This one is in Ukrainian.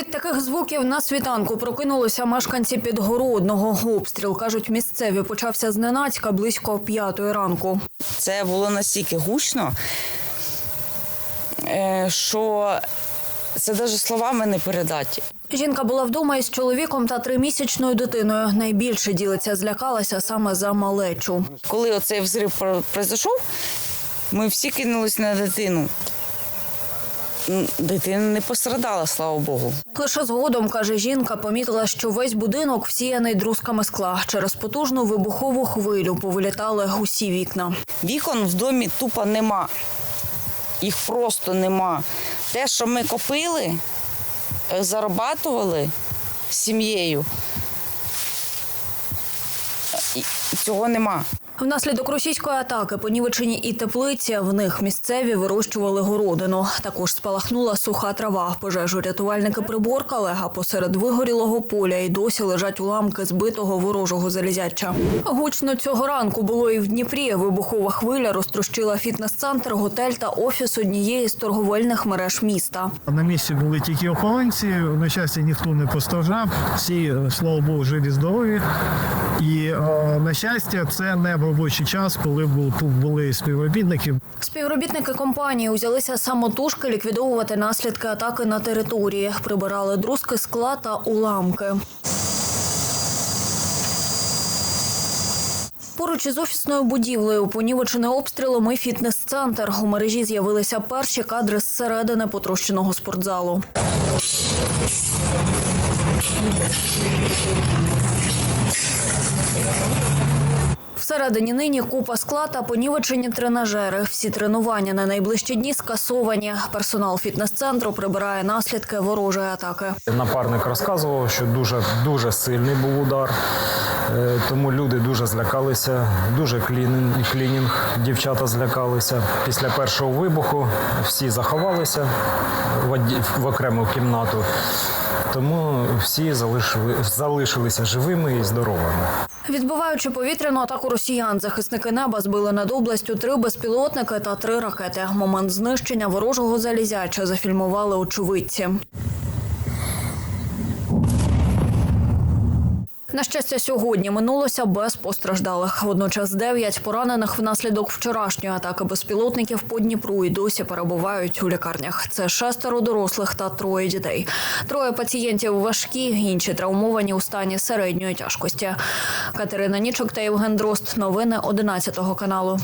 Від таких звуків на світанку прокинулися мешканці підгородного. Обстріл, кажуть місцеві, почався зненацька близько п'ятої ранку. Це було настільки гучно, е, що це навіть словами не передати. Жінка була вдома із чоловіком та тримісячною дитиною. Найбільше ділиться злякалася саме за малечу. Коли оцей взрив про- пройшов, ми всі кинулись на дитину. Дитина не пострадала, слава Богу. Лише згодом, каже жінка, помітила, що весь будинок всіяний друзками скла. Через потужну вибухову хвилю повилітали усі вікна. Вікон в домі тупо нема. Їх просто нема. Те, що ми копили, е, зарабатували сім'єю, цього нема. Внаслідок російської атаки понівечені і теплиці. В них місцеві вирощували городину. Також спалахнула суха трава. Пожежу рятувальники приборкали, а посеред вигорілого поля й досі лежать уламки збитого ворожого залізяча. Гучно цього ранку було і в Дніпрі. Вибухова хвиля розтрощила фітнес-центр, готель та офіс однієї з торговельних мереж міста. На місці були тільки охоронці, на щастя, ніхто не постраждав. Всі, слава Богу, живі здорові. І е, на щастя, це не в робочий час, коли був тут були співробітники. Співробітники компанії узялися самотужки ліквідовувати наслідки атаки на території. Прибирали друзки скла та уламки. Поруч із офісною будівлею, понівечене обстрілом і фітнес-центр. У мережі з'явилися перші кадри зсередини потрощеного спортзалу. Всередині нині купа скла та понівечені тренажери. Всі тренування на найближчі дні скасовані. Персонал фітнес-центру прибирає наслідки ворожої атаки. Напарник розказував, що дуже дуже сильний був удар, е, тому люди дуже злякалися. Дуже клінінг, дівчата злякалися. Після першого вибуху всі заховалися в окрему кімнату, тому всі залишили, залишилися живими і здоровими. Відбиваючи повітряну атаку росіян, захисники неба збили над областю три безпілотники та три ракети. Момент знищення ворожого залізяча зафільмували очевидці. На щастя, сьогодні минулося без постраждалих. Водночас дев'ять поранених внаслідок вчорашньої атаки безпілотників по Дніпру і досі перебувають у лікарнях. Це шестеро дорослих та троє дітей. Троє пацієнтів важкі, інші травмовані у стані середньої тяжкості. Катерина Нічок та Євген Дрозд. Новини 11 каналу.